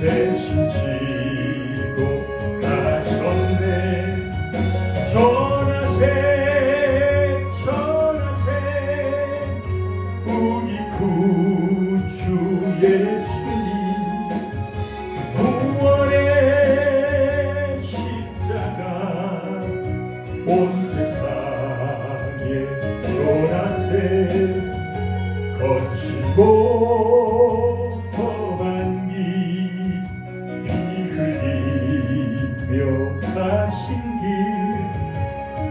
대신 지고 가셨네. 전하세 전하세. 우리 구주 예수님 구원의 십자가 온 세상에 전하세. 거치고 가신 길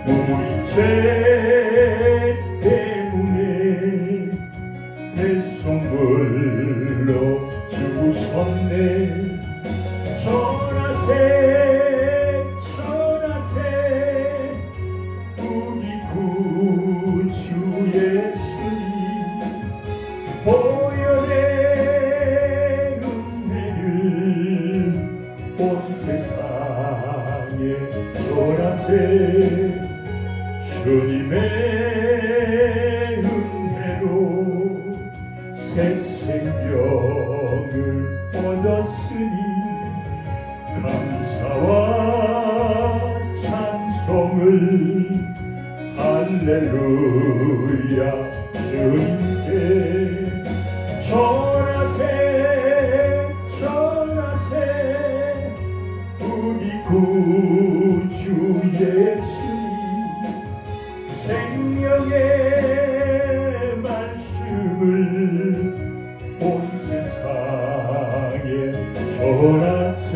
우리 죄 때문에 배송물로 주셨네. 전하세 전하세 우리 구주 예수님 보혈의 은혜를 온 세상에 전하세 주님의 은혜로 새 생명을 얻었으니 감사와 찬송을 할렐루야 주님께 초라스